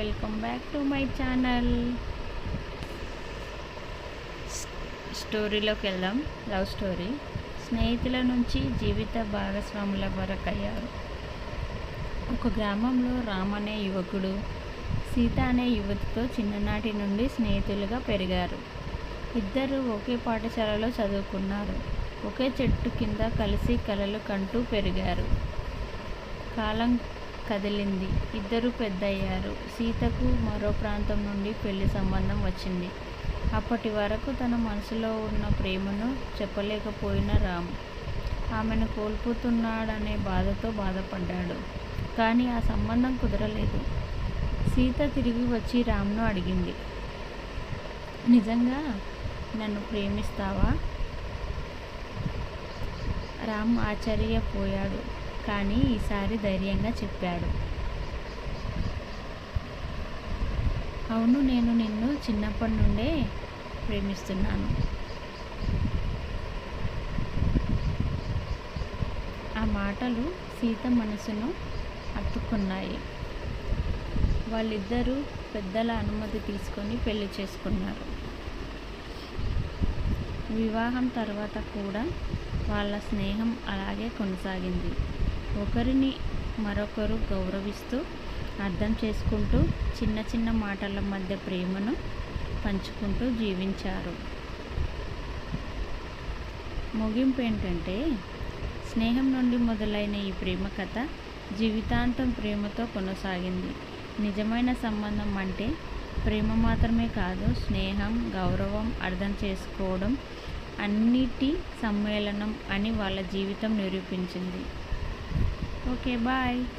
Welcome back to my channel. స్టోరీలోకి వెళ్దాం. Love story. స్నేహితుల నుంచి జీవిత భాగస్వాముల వరకు అయ్యారు. ఒక గ్రామంలో రామ్ అనే యువకుడు సీత అనే యువతితో చిన్ననాటి నుండి స్నేహితులుగా పెరిగారు. ఇద్దరు ఒకే పాఠశాలలో చదువుకున్నారు. ఒకే చెట్టు కింద కలిసి కలలు కంటూ పెరిగారు. కాలం కదిలింది. ఇద్దరు పెద్దయ్యారు. సీతకు మరో ప్రాంతం నుండి పెళ్ళి సంబంధం వచ్చింది. అప్పటి వరకు తన మనసులో ఉన్న ప్రేమను చెప్పలేకపోయిన రామ్. ఆమెను కోల్పోతున్నాడనే బాధతో బాధపడ్డాడు. కానీ ఆ సంబంధం కుదరలేదు. సీత తిరిగి వచ్చి రామ్ను అడిగింది. నిజంగా నన్ను ప్రేమిస్తావా? రామ్ ఆశ్చర్యపోయాడు. కానీ ఈసారి ధైర్యంగా చెప్పాడు. అవును నేను నిన్ను చిన్నప్పటి నుండే ప్రేమిస్తున్నాను. ఆ మాటలు సీత మనసును అత్తుకున్నాయి వాళ్ళిద్దరూ పెద్దల అనుమతి తీసుకొని పెళ్ళి చేసుకున్నారు. వివాహం తర్వాత కూడా వాళ్ళ స్నేహం అలాగే కొనసాగింది. ఒకరిని మరొకరు గౌరవిస్తూ అర్థం చేసుకుంటూ చిన్న చిన్న మాటల మధ్య ప్రేమను పంచుకుంటూ జీవించారు. ముగింపు ఏంటంటే స్నేహం నుండి మొదలైన ఈ ప్రేమ కథ జీవితాంతం ప్రేమతో కొనసాగింది. నిజమైన సంబంధం అంటే ప్రేమ మాత్రమే కాదు స్నేహం గౌరవం అర్థం చేసుకోవడం అన్నిటి సమ్మేళనం అని వాళ్ళ జీవితం నిరూపించింది. Okay, bye.